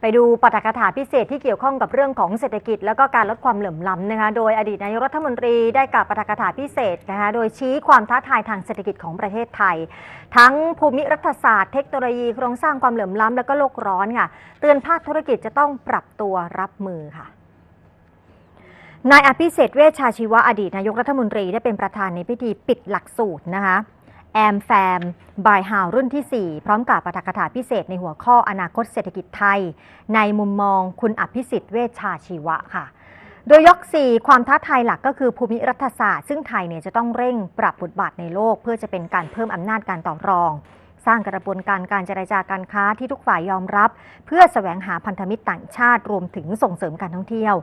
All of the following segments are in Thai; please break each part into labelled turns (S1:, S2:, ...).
S1: ไปดูปาฐกถาพิเศษที่เกี่ยวข้องกับเรื่องของเศรษฐกิจ แล้วก็การลดความเหลื่อมล้ำนะคะ โดยอดีตนายกรัฐมนตรีได้กล่าวปาฐกถาพิเศษนะคะ โดยชี้ความท้าทายทางเศรษฐกิจของประเทศไทย ทั้งภูมิรัฐศาสตร์เทคโนโลยีโครงสร้างความเหลื่อมล้ำแล้วก็โลกร้อนค่ะ เตือนภาคธุรกิจจะต้องปรับตัวรับมือค่ะนายอภิเศษเวชชาชีวะอดีตนายกรัฐมนตรีได้เป็นประธานในพิธีปิดหลักสูตรนะคะ แอมแฟมบายฮาวรุ่นที่ 4 พร้อมกับปาฐกถาพิเศษในหัวข้ออนาคตเศรษฐกิจไทย ในมุมมองคุณอภิสิทธิ์เวชชาชีวะค่ะ โดยยก 4 ความท้าทายหลักก็คือภูมิรัฐศาสตร์ ซึ่งไทยเนี่ยจะต้องเร่งปรับบทบาทในโลก เพื่อจะเป็นการเพิ่มอำนาจการต่อรอง สร้างกระบวนการการเจรจาการค้าที่ทุกฝ่ายยอมรับ เพื่อแสวงหาพันธมิตรต่างชาติรวมถึงส่งเสริมการท่องเที่ยว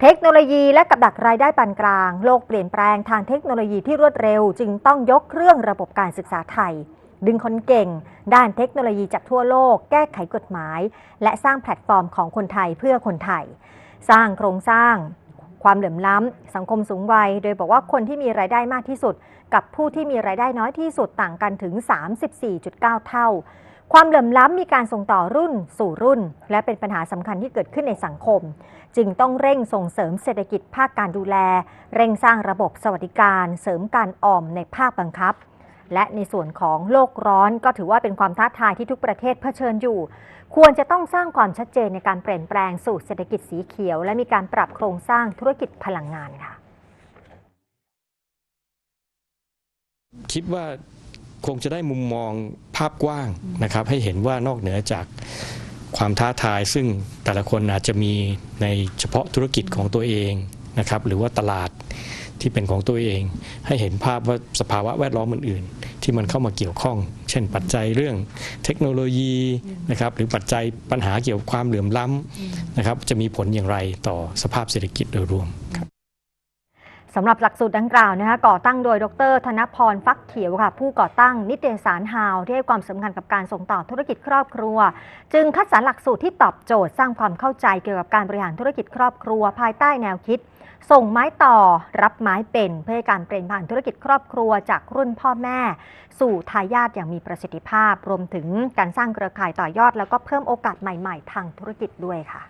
S1: เทคโนโลยีและกับดักรายได้ปานกลาง โลกเปลี่ยนแปลงทางเทคโนโลยีที่รวดเร็ว จึงต้องยกเครื่องระบบการศึกษาไทย ดึงคนเก่ง ด้านเทคโนโลยีจากทั่วโลก แก้ไขกฎหมาย และสร้างแพลตฟอร์มของคนไทยเพื่อคนไทย สร้างโครงสร้าง ความเหลื่อมล้ำ สังคมสูงวัย โดยบอกว่าคนที่มีรายได้มากที่สุด กับผู้ที่มีรายได้น้อยที่สุดต่างกันถึง 34.9 เท่า ความเหลื่อมล้ำมีการส่งต่อรุ่นสู่รุ่น และเป็นปัญหาสำคัญที่เกิดขึ้นในสังคม จึงต้องเร่งส่งเสริมเศรษฐกิจภาคการดูแล เร่งสร้างระบบสวัสดิการ เสริมการออมในภาคบังคับ และในส่วนของโลกร้อนก็ถือว่าเป็นความท้าทายที่ทุกประเทศเผชิญอยู่ ควรจะต้องสร้างความชัดเจนในการเปลี่ยนแปลงสู่เศรษฐกิจสีเขียว และมีการปรับโครงสร้างธุรกิจพลังงานค่ะ
S2: คิดว่าคงจะได้มุมมองภาพกว้างนะครับ ให้เห็นว่านอกเหนือจากความท้าทายซึ่งแต่ละคนอาจจะมีในเฉพาะธุรกิจของตัวเองนะครับ หรือว่าตลาด ที่เป็นของตัวเอง ให้เห็นภาพว่าสภาวะแวดล้อมอื่นๆ ที่มันเข้ามาเกี่ยวข้อง เช่น ปัจจัยเรื่องเทคโนโลยีนะครับหรือปัจจัยปัญหาเกี่ยวกับความเหลื่อมล้ำนะครับจะมีผลอย่างไรต่อสภาพเศรษฐกิจโดยรวมครับ
S1: สำหรับหลักสูตรดังกล่าวนะคะก่อตั้งโดยดร ธนพรฟักเขียวค่ะ ผู้ก่อตั้งนิตยสารฮาว ที่ให้ความสำคัญกับการส่งต่อธุรกิจครอบครัว จึงคัดสรรหลักสูตรที่ตอบโจทย์สร้างความเข้าใจเกี่ยวกับการบริหารธุรกิจครอบครัว ภายใต้แนวคิด ส่งไม้ต่อรับไม้เป็นเพื่อการเปลี่ยนผ่านธุรกิจครอบครัว จากรุ่นพ่อแม่ สู่ทายาทอย่างมีประสิทธิภาพ รวมถึงการสร้างเครือข่ายต่อยอด แล้วก็เพิ่มโอกาสใหม่ ๆ ทางธุรกิจด้วยค่ะ